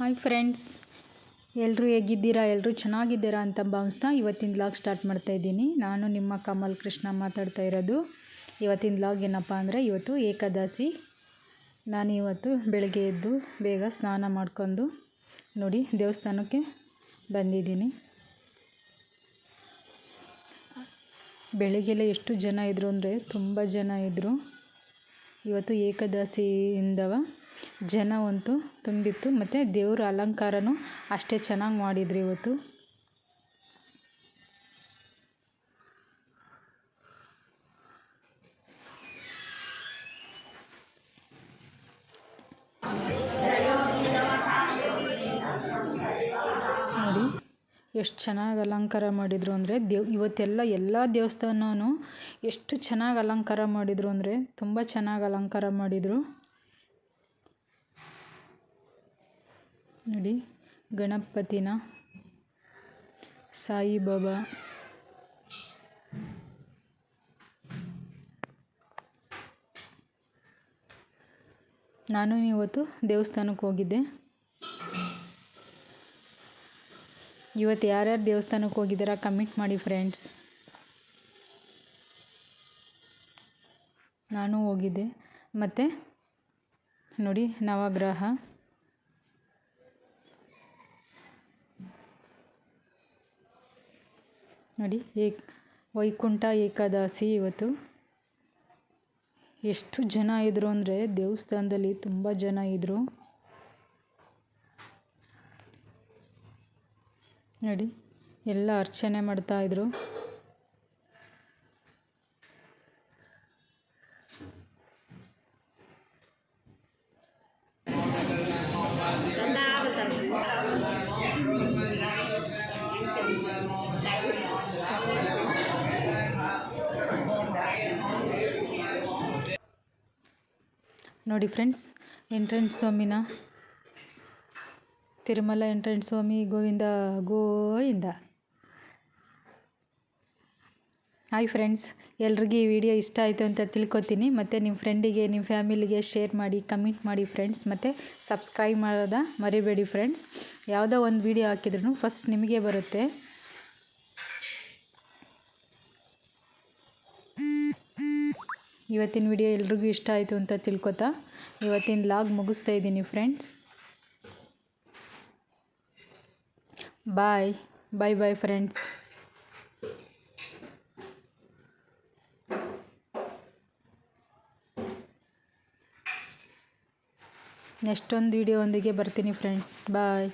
Hi friends. ಎಲ್ಲರೂ ಹೇಗಿದ್ದೀರಾ? ಎಲ್ಲರೂ ಚೆನ್ನಾಗಿದ್ದೀರಾ ಅಂತ ಭಾವಿಸ್ತಾ ಇವತ್ತಿನ ಲಾಗ್ ಸ್ಟಾರ್ಟ್ ಮಾಡ್ತಾ ಇದ್ದೀನಿ. ನಾನು ನಿಮ್ಮ ಕಮಲ್ ಕೃಷ್ಣ ಮಾತಾಡ್ತಾ ಇರೋದು. ಇವತ್ತಿನ ಲಾಗ್ ಏನಪ್ಪ ಅಂದರೆ ಇವತ್ತು ಏಕಾದಶಿ. ನಾನು ಇವತ್ತು ಬೆಳಗ್ಗೆ ಎದ್ದು ಬೇಗ ಸ್ನಾನ ಮಾಡ್ಕೊಂಡು ನೋಡಿ ದೇವಸ್ಥಾನಕ್ಕೆ ಬಂದಿದ್ದೀನಿ. ಬೆಳಗ್ಗೆಲ್ಲ ಎಷ್ಟು ಜನ ಇದ್ದರು ಅಂದರೆ ತುಂಬ ಜನ ಇದ್ದರು ಇವತ್ತು ಏಕಾದಶಿಯಿಂದವ? ಜನ ಅಂತೂ ತುಂಬಿತ್ತು, ಮತ್ತು ದೇವರ ಅಲಂಕಾರನೂ ಅಷ್ಟೇ ಚೆನ್ನಾಗಿ ಮಾಡಿದ್ರು ಇವತ್ತು. ನೋಡಿ, ಎಷ್ಟು ಚೆನ್ನಾಗಿ ಅಲಂಕಾರ ಮಾಡಿದರು ಅಂದರೆ ದೇವ್, ಇವತ್ತೆಲ್ಲ ಎಲ್ಲ ದೇವಸ್ಥಾನವೂ ಎಷ್ಟು ಚೆನ್ನಾಗಿ ಅಲಂಕಾರ ಮಾಡಿದರು ಅಂದರೆ ತುಂಬ ಚೆನ್ನಾಗಿ ಅಲಂಕಾರ ಮಾಡಿದರು. ನೋಡಿ, ಗಣಪತಿನ ಸಾಯಿಬಾಬಾ. ನಾನು ಇವತ್ತು ದೇವಸ್ಥಾನಕ್ಕೆ ಹೋಗಿದ್ದೆ. ಇವತ್ತು ಯಾರ್ಯಾರು ದೇವಸ್ಥಾನಕ್ಕೆ ಹೋಗಿದ್ದೀರಾ, ಕಮೆಂಟ್ ಮಾಡಿ ಫ್ರೆಂಡ್ಸ್. ನಾನು ಹೋಗಿದ್ದೆ. ಮತ್ತು ನೋಡಿ, ನವಗ್ರಹ. ನೋಡಿ, ಏಕ್, ವೈಕುಂಠ ಏಕಾದಶಿ ಇವತ್ತು. ಎಷ್ಟು ಜನ ಇದ್ದರು ಅಂದರೆ ದೇವಸ್ಥಾನದಲ್ಲಿ ತುಂಬ ಜನ ಇದ್ದರು ನೋಡಿ, ಎಲ್ಲ ಅರ್ಚನೆ ಮಾಡ್ತಾಯಿದ್ರು ನೋಡಿ ಫ್ರೆಂಡ್ಸ್, ಎಂಟ್ರೆನ್ಸ್ ಸ್ವಾಮಿನ ತಿರುಮಲ ಎಂಟ್ರೆನ್ಸ್ ಸ್ವಾಮಿ ಗೋವಿಂದ ಗೋವಿಂದ. ಹಾಯ್ ಫ್ರೆಂಡ್ಸ್ ಎಲ್ರಿಗೂ ಈ ವಿಡಿಯೋ ಇಷ್ಟ ಆಯಿತು ಅಂತ ತಿಳ್ಕೊತೀನಿ. ಮತ್ತು ನಿಮ್ಮ ಫ್ರೆಂಡಿಗೆ ನಿಮ್ಮ ಫ್ಯಾಮಿಲಿಗೆ ಶೇರ್ ಮಾಡಿ ಕಮೆಂಟ್ ಮಾಡಿ ಫ್ರೆಂಡ್ಸ್ ಮತ್ತು ಸಬ್ಸ್ಕ್ರೈಬ್ ಮಾಡೋದ ಮರಿಬೇಡಿ ಫ್ರೆಂಡ್ಸ್ ಯಾವುದೋ ಒಂದು ವಿಡಿಯೋ ಹಾಕಿದ್ರು ಫಸ್ಟ್ ನಿಮಗೆ ಬರುತ್ತೆ. ಇವತ್ತಿನ ವಿಡಿಯೋ ಎಲ್ರಿಗೂ ಇಷ್ಟ ಆಯಿತು ಅಂತ ತಿಳ್ಕೊತಾ. ಇವತ್ತಿನ ಲಾಗ್ ಮುಗಿಸ್ತಾ ಇದ್ದೀನಿ friends bye bye bye friends next video ಬರ್ತೀನಿ ಫ್ರೆಂಡ್ಸ್ ಬಾಯ್